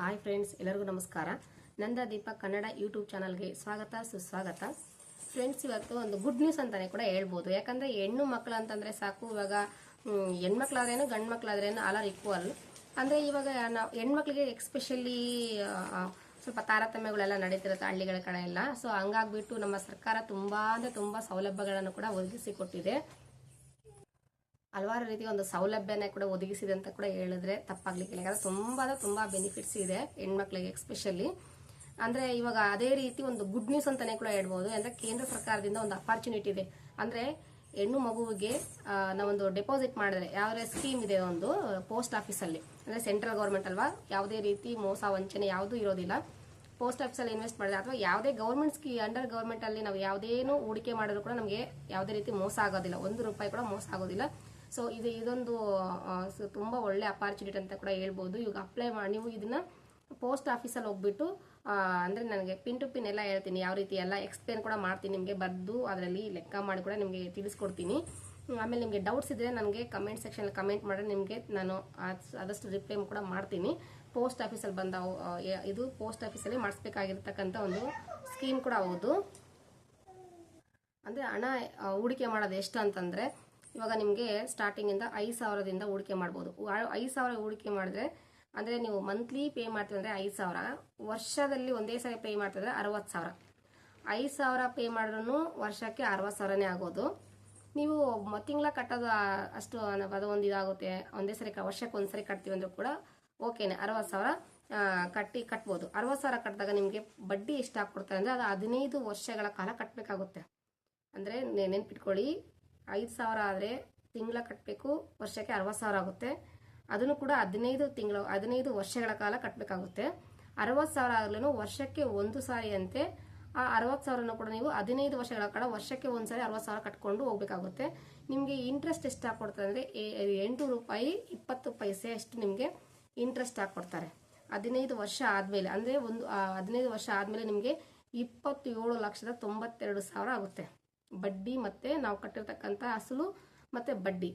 Hi friends ಎಲ್ಲರಿಗೂ ನಮಸ್ಕಾರ. ನಂದ ದೀಪ Kannada YouTube ಚಾನಲ್ಗೆ ಸ್ವಾಗತ, ಸುಸ್ವಾಗತ. ಫ್ರೆಂಡ್ಸ್ ಇವತ್ತು ಒಂದು ಗುಡ್ ನ್ಯೂಸ್ ಅಂತಲೇ ಕೂಡ ಹೇಳ್ಬೋದು. ಯಾಕಂದರೆ ಹೆಣ್ಣು ಮಕ್ಕಳು ಅಂತಂದರೆ ಸಾಕು, ಇವಾಗ ಹೆಣ್ಮಕ್ಳಾದ್ರೇನು ಗಂಡು ಮಕ್ಳಾದ್ರೇನು ಆಲ್ ಆರ್ ಈಕ್ವಲ್ ಅಂದರೆ ಇವಾಗ ನಾವು ಹೆಣ್ಮಕ್ಳಿಗೆ ಎಕ್ಸ್ಪೆಷಲಿ ಸ್ವಲ್ಪ ತಾರತಮ್ಯಗಳೆಲ್ಲ ನಡೀತಿರುತ್ತೆ ಹಳ್ಳಿಗಳ ಕಡೆ ಎಲ್ಲ. ಸೊ ಹಂಗಾಗ್ಬಿಟ್ಟು ನಮ್ಮ ಸರ್ಕಾರ ತುಂಬ ಅಂದರೆ ತುಂಬ ಸೌಲಭ್ಯಗಳನ್ನು ಕೂಡ ಒದಗಿಸಿ ಕೊಟ್ಟಿದೆ. ಹಲವಾರು ರೀತಿಯ ಒಂದು ಸೌಲಭ್ಯನ ಕೂಡ ಒದಗಿಸಿದೆ ಅಂತ ಕೂಡ ಹೇಳಿದ್ರೆ ತಪ್ಪಾಗ್ಲಿಕ್ಕಿಲ್ಲ. ಯಾಕಂದ್ರೆ ತುಂಬಾ ತುಂಬ ಬೆನಿಫಿಟ್ಸ್ ಇದೆ ಹೆಣ್ಮಕ್ಳಿಗೆ ಎಕ್ಸ್ಪೆಷಲಿ ಅಂದ್ರೆ ಇವಾಗ ಅದೇ ರೀತಿ ಒಂದು ಗುಡ್ ನ್ಯೂಸ್ ಅಂತಾನೆ ಕೂಡ ಹೇಳ್ಬೋದು. ಅಂದ್ರೆ ಕೇಂದ್ರ ಸರ್ಕಾರದಿಂದ ಒಂದು ಅಪಾರ್ಚುನಿಟಿ ಇದೆ. ಅಂದ್ರೆ ಹೆಣ್ಣು ಮಗುವಿಗೆ ನಾವೊಂದು ಡೆಪಾಸಿಟ್ ಮಾಡಿದ್ರೆ, ಯಾವ ಸ್ಕೀಮ್ ಇದೆ ಒಂದು ಪೋಸ್ಟ್ ಆಫೀಸಲ್ಲಿ ಅಂದ್ರೆ ಸೆಂಟ್ರಲ್ ಗೌರ್ಮೆಂಟ್ ಅಲ್ವಾ, ಯಾವುದೇ ರೀತಿ ಮೋಸ, ವಂಚನೆ ಯಾವುದೂ ಇರೋದಿಲ್ಲ. ಪೋಸ್ಟ್ ಆಫೀಸಲ್ಲಿ ಇನ್ವೆಸ್ಟ್ ಮಾಡಿದ್ರೆ ಅಥವಾ ಯಾವುದೇ ಗೌರ್ಮೆಂಟ್ ಸ್ಕೀ ಅಂಡರ್ ಗೌರ್ಮೆಂಟ್ ಅಲ್ಲಿ ನಾವು ಯಾವುದೇನು ಹೂಡಿಕೆ ಮಾಡಿದ್ರು ಕೂಡ ನಮಗೆ ಯಾವುದೇ ರೀತಿ ಮೋಸ ಆಗೋದಿಲ್ಲ. ಒಂದು ರೂಪಾಯಿ ಕೂಡ ಮೋಸ ಆಗೋದಿಲ್ಲ. ಸೊ ಇದು ಇದೊಂದು ತುಂಬ ಒಳ್ಳೆ ಅಪಾರ್ಚುನಿಟಿ ಅಂತ ಕೂಡ ಹೇಳ್ಬೋದು. ಇವಾಗ ಅಪ್ಲೈ ಮಾಡಿ ನೀವು ಇದನ್ನ ಪೋಸ್ಟ್ ಆಫೀಸಲ್ಲಿ ಹೋಗ್ಬಿಟ್ಟು ಅಂದರೆ ನನಗೆ ಪಿನ್ ಟು ಪಿನ್ ಎಲ್ಲ ಹೇಳ್ತೀನಿ. ಯಾವ ರೀತಿ ಎಲ್ಲ ಎಕ್ಸ್ಪ್ಲೇನ್ ಕೂಡ ಮಾಡ್ತೀನಿ ನಿಮಗೆ. ಬರೆದು ಅದರಲ್ಲಿ ಲೆಕ್ಕ ಮಾಡಿ ಕೂಡ ನಿಮಗೆ ತಿಳಿಸ್ಕೊಡ್ತೀನಿ. ಆಮೇಲೆ ನಿಮಗೆ ಡೌಟ್ಸ್ ಇದ್ದರೆ ನನಗೆ ಕಮೆಂಟ್ ಸೆಕ್ಷನಲ್ಲಿ ಕಮೆಂಟ್ ಮಾಡಿದ್ರೆ ನಿಮಗೆ ನಾನು ಆದ್- ಆದಷ್ಟು ರಿಪ್ಲೈ ಕೂಡ ಮಾಡ್ತೀನಿ. ಪೋಸ್ಟ್ ಆಫೀಸಲ್ಲಿ ಬಂದ ಇದು ಪೋಸ್ಟ್ ಆಫೀಸಲ್ಲಿ ಮಾಡಿಸ್ಬೇಕಾಗಿರ್ತಕ್ಕಂಥ ಒಂದು ಸ್ಕೀಮ್ ಕೂಡ ಹೌದು. ಅಂದರೆ ಹಣ ಹೂಡಿಕೆ ಮಾಡೋದು ಎಷ್ಟು ಅಂತಂದ್ರೆ ಇವಾಗ ನಿಮಗೆ ಸ್ಟಾರ್ಟಿಂಗಿಂದ ಐದು ಸಾವಿರದಿಂದ ಹೂಡಿಕೆ ಮಾಡ್ಬೋದು. ಐದು ಸಾವಿರ ಹೂಡಿಕೆ ಮಾಡಿದ್ರೆ, ಅಂದರೆ ನೀವು ಮಂತ್ಲಿ ಪೇ ಮಾಡ್ತೀವಿ ಐದು ಸಾವಿರ, ವರ್ಷದಲ್ಲಿ ಒಂದೇ ಸಾರಿ ಪೇ ಮಾಡ್ತಿದ್ರೆ ಅರವತ್ತು ಸಾವಿರ. ಐದು ಸಾವಿರ ಪೇ ಮಾಡಿದ್ರೂ ವರ್ಷಕ್ಕೆ ಅರವತ್ತು ಸಾವಿರನೇ ಆಗೋದು. ನೀವು ತಿಂಗಳ ಕಟ್ಟೋದು ಅಷ್ಟು ಅದು ಒಂದು ಇದಾಗುತ್ತೆ. ಒಂದೇ ಸರಿ ವರ್ಷಕ್ಕೆ ವರ್ಷಕ್ಕೆ ಒಂದ್ಸರಿ ಕಟ್ತೀವಿ ಅಂದರೂ ಕೂಡ ಓಕೆನೆ ಅರವತ್ತು ಸಾವಿರ ಕಟ್ಟಿ ಕಟ್ಬೋದು. ಅರವತ್ತು ಸಾವಿರ ಕಟ್ಟಿದಾಗ ನಿಮಗೆ ಬಡ್ಡಿ ಎಷ್ಟು ಹಾಕ್ಕೊಡ್ತಾರೆ ಅಂದರೆ ಅದು ಹದಿನೈದು ವರ್ಷಗಳ ಕಾಲ ಕಟ್ಟಬೇಕಾಗುತ್ತೆ ಅಂದರೆ ನೆನ್ಪಿಟ್ಕೊಳ್ಳಿ ಐದು ಸಾವಿರ ಆದರೆ ತಿಂಗಳ ಕಟ್ಟಬೇಕು ವರ್ಷಕ್ಕೆ ಅರವತ್ತು ಸಾವಿರ ಆಗುತ್ತೆ. ಅದನ್ನು ಕೂಡ ಹದಿನೈದು ತಿಂಗಳು, ಹದಿನೈದು ವರ್ಷಗಳ ಕಾಲ ಕಟ್ಟಬೇಕಾಗುತ್ತೆ ಅರವತ್ತು ಸಾವಿರ ಆಗಲೂ ವರ್ಷಕ್ಕೆ ಒಂದು ಸಾರಿ ಅಂತೆ. ಆ ಅರವತ್ತು ಸಾವಿರನ ಕೂಡ ನೀವು ಹದಿನೈದು ವರ್ಷಗಳ ಕಾಲ ವರ್ಷಕ್ಕೆ ಒಂದು ಸಾರಿ ಅರವತ್ತು ಸಾವಿರ ಕಟ್ಕೊಂಡು ಹೋಗಬೇಕಾಗುತ್ತೆ. ನಿಮಗೆ ಇಂಟ್ರೆಸ್ಟ್ ಎಷ್ಟು ಹಾಕ್ಕೊಡ್ತಾರೆ ಅಂದರೆ ಎಂಟು ರೂಪಾಯಿ ಇಪ್ಪತ್ತು ಪೈಸೆ ಅಷ್ಟು ನಿಮಗೆ ಇಂಟ್ರೆಸ್ಟ್ ಹಾಕ್ಕೊಡ್ತಾರೆ ಹದಿನೈದು ವರ್ಷ ಆದಮೇಲೆ, ಅಂದರೆ ಒಂದು ಹದಿನೈದು ವರ್ಷ ಆದಮೇಲೆ ನಿಮಗೆ ಇಪ್ಪತ್ತೇಳು ಲಕ್ಷದ ತೊಂಬತ್ತೆರಡು ಸಾವಿರ ಆಗುತ್ತೆ. ಬಡ್ಡಿ ಮತ್ತೆ ನಾವು ಕಟ್ಟಿರ್ತಕ್ಕಂಥ ಅಸಲು ಮತ್ತೆ ಬಡ್ಡಿ.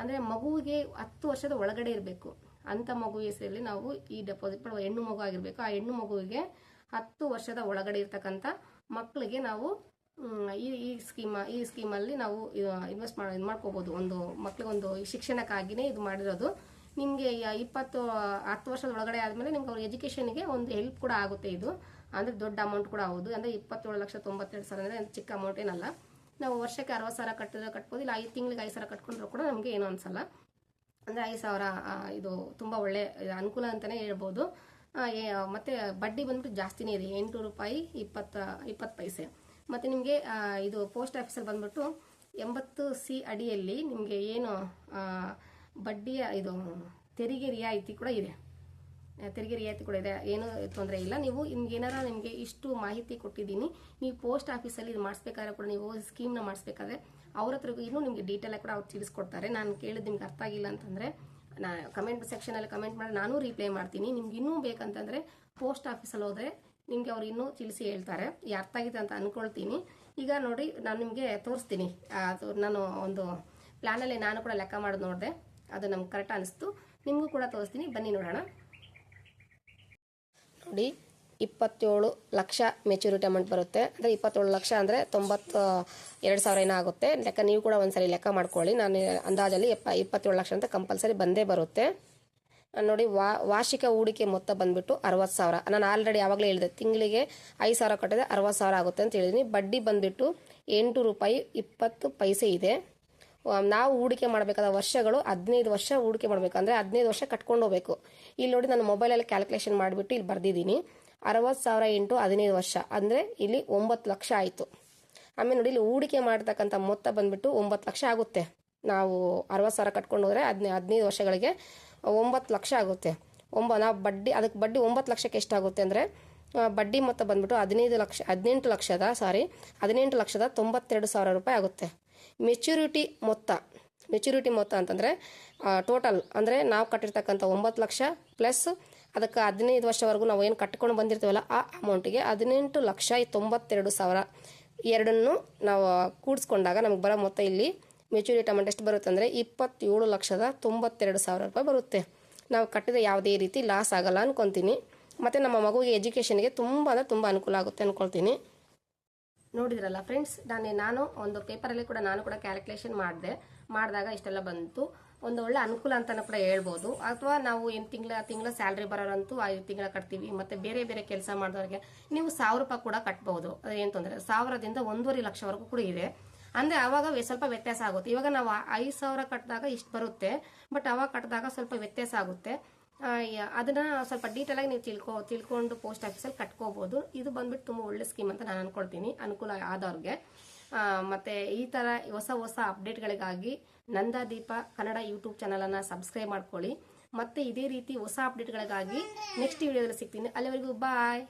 ಅಂದ್ರೆ ಮಗುವಿಗೆ ಹತ್ತು ವರ್ಷದ ಒಳಗಡೆ ಇರಬೇಕು. ಅಂತ ಮಗು ಹೆಸರಲ್ಲಿ ನಾವು ಈ ಡೆಪಾಸಿಟ್ ಮಾಡುವ ಹೆಣ್ಣು ಮಗು ಆಗಿರ್ಬೇಕು. ಆ ಹೆಣ್ಣು ಮಗುವಿಗೆ ಹತ್ತು ವರ್ಷದ ಒಳಗಡೆ ಇರ್ತಕ್ಕಂಥ ಮಕ್ಕಳಿಗೆ ನಾವು ಈ ಈ ಸ್ಕೀಮ್ ಈ ಸ್ಕೀಮಲ್ಲಿ ನಾವು ಇನ್ವೆಸ್ಟ್ ಮಾಡಿ, ಇದು ಮಾಡ್ಕೋಬಹುದು ಒಂದು ಮಕ್ಳಿಗೊಂದು ಶಿಕ್ಷಣಕ್ಕಾಗಿನೇ ಇದು ಮಾಡಿರೋದು. ನಿಮಗೆ ಇಪ್ಪತ್ತು, ಹತ್ತು ವರ್ಷದ ಒಳಗಡೆ ಆದಮೇಲೆ ನಿಮ್ಗೆ ಅವ್ರ ಎಜುಕೇಷನ್ಗೆ ಒಂದು ಹೆಲ್ಪ್ ಕೂಡ ಆಗುತ್ತೆ ಇದು. ಅಂದ್ರೆ ದೊಡ್ಡ ಅಮೌಂಟ್ ಕೂಡ ಹೌದು. ಅಂದ್ರೆ ಇಪ್ಪತ್ತೇಳು ಲಕ್ಷ ತೊಂಬತ್ತೆರಡು ಸಾವಿರ ಅಂದ್ರೆ ಚಿಕ್ಕ ಅಮೌಂಟ್ ಏನಲ್ಲ. ನಾವು ವರ್ಷಕ್ಕೆ ಅರವತ್ತು ಸಾವಿರ ಕಟ್ಟಿದ್ರೆ ಕಟ್ಬೋದು, ಇಲ್ಲ ಐದು ತಿಂಗಳಿಗೆ ಐದು ಸಾವಿರ ಕಟ್ಕೊಂಡ್ರು ಕೂಡ ನಮಗೆ ಏನೂ ಅನ್ಸಲ್ಲ. ಅಂದರೆ ಐದು ಸಾವಿರ ಇದು ತುಂಬ ಒಳ್ಳೆ ಅನುಕೂಲ ಅಂತಲೇ ಹೇಳ್ಬೋದು. ಮತ್ತು ಬಡ್ಡಿ ಬಂದ್ಬಿಟ್ಟು ಜಾಸ್ತಿನೇ ಇದೆ, ಎಂಟು ರೂಪಾಯಿ ಇಪ್ಪತ್ತ, ಇಪ್ಪತ್ತು ಪೈಸೆ. ಮತ್ತು ನಿಮಗೆ ಇದು ಪೋಸ್ಟ್ ಆಫೀಸಲ್ಲಿ ಬಂದ್ಬಿಟ್ಟು ಎಂಬತ್ತು ಸಿ ಅಡಿಯಲ್ಲಿ ನಿಮಗೆ ಏನು ಬಡ್ಡಿಯ, ಇದು ತೆರಿಗೆ ರಿಯಾಯಿತಿ ಕೂಡ ಇದೆ. ತೆರಿಗೆ ರಿಯಾಯಿತಿ ಕೂಡ ಇದೆ. ಏನು ತೊಂದರೆ ಇಲ್ಲ. ನೀವು ನಿಮ್ಗೆ ಏನಾರ ನಿಮಗೆ ಇಷ್ಟು ಮಾಹಿತಿ ಕೊಟ್ಟಿದ್ದೀನಿ. ನೀವು ಪೋಸ್ಟ್ ಆಫೀಸಲ್ಲಿ ಇದು ಮಾಡಿಸ್ಬೇಕಾದ್ರೆ ಕೂಡ ನೀವು ಸ್ಕೀಮ್ನ ಮಾಡಿಸ್ಬೇಕಾದ್ರೆ ಅವ್ರ ಹತ್ರ ಇನ್ನೂ ನಿಮಗೆ ಡೀಟೇಲ್ ಕೂಡ ಅವ್ರು ತಿಳಿಸ್ಕೊಡ್ತಾರೆ. ನಾನು ಕೇಳಿದ ನಿಮ್ಗೆ ಅರ್ಥ ಆಗಿಲ್ಲ ಅಂತಂದರೆ ನಾ ಕಮೆಂಟ್ ಸೆಕ್ಷನಲ್ಲಿ ಕಮೆಂಟ್ ಮಾಡಿ ನಾನು ರಿಪ್ಲೈ ಮಾಡ್ತೀನಿ. ನಿಮ್ಗೆ ಇನ್ನೂ ಬೇಕಂತಂದರೆ ಪೋಸ್ಟ್ ಆಫೀಸಲ್ಲಿ ಹೋದರೆ ನಿಮಗೆ ಅವ್ರು ಇನ್ನೂ ತಿಳಿಸಿ ಹೇಳ್ತಾರೆ. ಅರ್ಥ ಆಗಿದೆ ಅಂತ ಅಂದ್ಕೊಳ್ತೀನಿ ಈಗ ನೋಡಿ, ನಾನು ನಿಮಗೆ ತೋರಿಸ್ತೀನಿ. ಅದು ನಾನು ಒಂದು ಪ್ಲ್ಯಾನಲ್ಲಿ ನಾನು ಕೂಡ ಲೆಕ್ಕ ಮಾಡೋದು ನೋಡಿದೆ. ಅದು ನಮ್ಗೆ ಕರೆಕ್ಟ್ ಅನಿಸ್ತು. ನಿಮಗೂ ಕೂಡ ತೋರಿಸ್ತೀನಿ. ಬನ್ನಿ ನೋಡೋಣ. ನೋಡಿ ಇಪ್ಪತ್ತೇಳು ಲಕ್ಷ ಮೆಚುರಿಟಿ ಅಮೌಂಟ್ ಬರುತ್ತೆ. ಅಂದರೆ ಇಪ್ಪತ್ತೇಳು ಲಕ್ಷ ಅಂದರೆ ತೊಂಬತ್ತು, ಎರಡು ಸಾವಿರ ಏನೋ ಆಗುತ್ತೆ. ಲೆಕ್ಕ ನೀವು ಕೂಡ ಒಂದ್ಸರಿ ಲೆಕ್ಕ ಮಾಡ್ಕೊಳ್ಳಿ. ನಾನು ಅಂದಾಜಲ್ಲಿ ಎಪ್ಪ, ಇಪ್ಪತ್ತೇಳು ಲಕ್ಷ ಅಂತ ಕಂಪಲ್ಸರಿ ಬಂದೇ ಬರುತ್ತೆ. ನೋಡಿ ವಾರ್ಷಿಕ ಹೂಡಿಕೆ ಮೊತ್ತ ಬಂದುಬಿಟ್ಟು ಅರವತ್ತು ಸಾವಿರ. ನಾನು ಆಲ್ರೆಡಿ ಯಾವಾಗಲೇ ಹೇಳಿದೆ, ತಿಂಗಳಿಗೆ ಐದು ಸಾವಿರ ಕಟ್ಟಿದ್ರೆ ಅರವತ್ತು ಸಾವಿರ ಆಗುತ್ತೆ ಅಂತ ಹೇಳಿದ್ದೀನಿ ಬಡ್ಡಿ ಬಂದುಬಿಟ್ಟು ಎಂಟು ರೂಪಾಯಿ ಇಪ್ಪತ್ತು ಪೈಸೆ ಇದೆ. ನಾವು ಹೂಡಿಕೆ ಮಾಡಬೇಕಾದ ವರ್ಷಗಳು ಹದಿನೈದು ವರ್ಷ ಹೂಡಿಕೆ ಮಾಡಬೇಕು. ಅಂದರೆ ಹದಿನೈದು ವರ್ಷ ಕಟ್ಕೊಂಡು ಹೋಗ್ಬೇಕು. ಇಲ್ಲಿ ನೋಡಿ ನಾನು ಮೊಬೈಲಲ್ಲಿ ಕ್ಯಾಲ್ಕುಲೇಷನ್ ಮಾಡಿಬಿಟ್ಟು ಇಲ್ಲಿ ಬರೆದಿದ್ದೀನಿ. ಅರವತ್ತು ಸಾವಿರ ಇಂಟು ಹದಿನೈದು ವರ್ಷ. ಅಂದರೆ ಇಲ್ಲಿ ಒಂಬತ್ತು ಲಕ್ಷ ಆಯಿತು. ಆಮೇಲೆ ನೋಡಿ ಇಲ್ಲಿ ಹೂಡಿಕೆ ಮಾಡ್ತಕ್ಕಂಥ ಮೊತ್ತ ಬಂದ್ಬಿಟ್ಟು ಒಂಬತ್ತು ಲಕ್ಷ ಆಗುತ್ತೆ. ನಾವು ಅರವತ್ತು ಸಾವಿರ ಕಟ್ಕೊಂಡು ಹೋದರೆ ಹದಿನೈ, ಹದಿನೈದು ವರ್ಷಗಳಿಗೆ ಒಂಬತ್ತು ಲಕ್ಷ ಆಗುತ್ತೆ. ಒಂಬ, ನಾವು ಬಡ್ಡಿ, ಅದಕ್ಕೆ ಬಡ್ಡಿ ಒಂಬತ್ತು ಲಕ್ಷಕ್ಕೆ ಎಷ್ಟಾಗುತ್ತೆ ಅಂದರೆ ಬಡ್ಡಿ ಮೊತ್ತ ಬಂದ್ಬಿಟ್ಟು ಹದಿನೈದು ಲಕ್ಷ, ಹದಿನೆಂಟು ಲಕ್ಷದ ಸಾರಿ ಹದಿನೆಂಟು ಲಕ್ಷದ ತೊಂಬತ್ತೆರಡು ಸಾವಿರ ರೂಪಾಯಿ ಆಗುತ್ತೆ. ಮೆಚುರಿಟಿ ಮೊತ್ತ. ಮೆಚುರಿಟಿ ಮೊತ್ತ ಅಂತಂದರೆ ಟೋಟಲ್ ಅಂದರೆ ನಾವು ಕಟ್ಟಿರ್ತಕ್ಕಂಥ ಒಂಬತ್ತು ಲಕ್ಷ ಪ್ಲಸ್ ಅದಕ್ಕೆ ಹದಿನೈದು ವರ್ಷವರೆಗೂ ನಾವು ಏನು ಕಟ್ಕೊಂಡು ಬಂದಿರ್ತೀವಲ್ಲ, ಆ ಅಮೌಂಟಿಗೆ ಹದಿನೆಂಟು ಲಕ್ಷ ತೊಂಬತ್ತೆರಡು ಸಾವಿರ ಎರಡನ್ನು ನಾವು ಕೂಡಿಸ್ಕೊಂಡಾಗ ನಮಗೆ ಬರೋ ಮೊತ್ತ ಇಲ್ಲಿ ಮೆಚುರಿಟಿ ಅಮೌಂಟ್ ಎಷ್ಟು ಬರುತ್ತೆ ಅಂದರೆ ಇಪ್ಪತ್ತೇಳು ಲಕ್ಷದ ತೊಂಬತ್ತೆರಡು ಸಾವಿರ ರೂಪಾಯಿ ಬರುತ್ತೆ. ನಾವು ಕಟ್ಟಿದ ಯಾವುದೇ ರೀತಿ ಲಾಸ್ ಆಗಲ್ಲ ಅಂದ್ಕೊತೀನಿ ಮತ್ತು ನಮ್ಮ ಮಗುವಿಗೆ ಎಜುಕೇಷನ್ಗೆ ತುಂಬ ಅಂದರೆ ತುಂಬ ಅನುಕೂಲ ಆಗುತ್ತೆ ಅಂದ್ಕೊಳ್ತೀನಿ ನೋಡಿದ್ರಲ್ಲ ಫ್ರೆಂಡ್ಸ್ ನಾನು ನಾನು ಒಂದು ಪೇಪರಲ್ಲಿ ಕೂಡ ನಾನು ಕೂಡ ಕ್ಯಾಲ್ಕುಲೇಷನ್ ಮಾಡಿದೆ. ಮಾಡಿದಾಗ ಇಷ್ಟೆಲ್ಲ ಬಂತು. ಒಂದು ಒಳ್ಳೆ ಅನುಕೂಲ ಅಂತಲೂ ಕೂಡ ಹೇಳ್ಬೋದು. ಅಥವಾ ನಾವು ಏನು ತಿಂಗಳ ತಿಂಗಳ ಸ್ಯಾಲ್ರಿ ಬರೋರಂತೂ ಐದು ತಿಂಗಳ ಕಟ್ತೀವಿ. ಮತ್ತು ಬೇರೆ ಬೇರೆ ಕೆಲಸ ಮಾಡಿದವ್ರಿಗೆ ನೀವು ಸಾವಿರ ರೂಪಾಯಿ ಕೂಡ ಕಟ್ಬೋದು. ಏನು ತೊಂದರೆ ಸಾವಿರದಿಂದ ಒಂದೂವರೆ ಲಕ್ಷವರೆಗೂ ಕೂಡ ಇದೆ. ಅಂದರೆ ಆವಾಗ ಸ್ವಲ್ಪ ವ್ಯತ್ಯಾಸ ಆಗುತ್ತೆ. ಇವಾಗ ನಾವು ಐದು ಸಾವಿರ ಕಟ್ಟಿದಾಗ ಇಷ್ಟು ಬರುತ್ತೆ. ಬಟ್ ಅವಾಗ ಕಟ್ಟಿದಾಗ ಸ್ವಲ್ಪ ವ್ಯತ್ಯಾಸ ಆಗುತ್ತೆ. ಅದನ್ನ ಸ್ವಲ್ಪ ಡೀಟೇಲ್ ಆಗಿ ನೀವು ತಿಳ್ಕೊ, ತಿಳ್ಕೊಂಡು ಪೋಸ್ಟ್ ಆಫೀಸಲ್ಲಿ ಕಟ್ಕೋಬಹುದು ಇದು ಬಂದ್ಬಿಟ್ಟು ತುಂಬ ಒಳ್ಳೆ ಸ್ಕೀಮ್ ಅಂತ ನಾನು ಅನ್ಕೊಳ್ತೀನಿ. ಅನುಕೂಲ ಆದವ್ರಿಗೆ. ಮತ್ತೆ ಈ ಥರ ಹೊಸ ಹೊಸ ಅಪ್ಡೇಟ್ಗಳಿಗಾಗಿ ನಂದಾದೀಪ ಕನ್ನಡ ಯೂಟ್ಯೂಬ್ ಚಾನಲನ್ನು ಸಬ್ಸ್ಕ್ರೈಬ್ ಮಾಡ್ಕೊಳ್ಳಿ. ಮತ್ತೆ ಇದೇ ರೀತಿ ಹೊಸ ಅಪ್ಡೇಟ್ಗಳಿಗಾಗಿ ನೆಕ್ಸ್ಟ್ ವಿಡಿಯೋದಲ್ಲಿ ಸಿಗ್ತೀನಿ. ಅಲ್ಲಿವರೆಗೂ ಬಾಯ್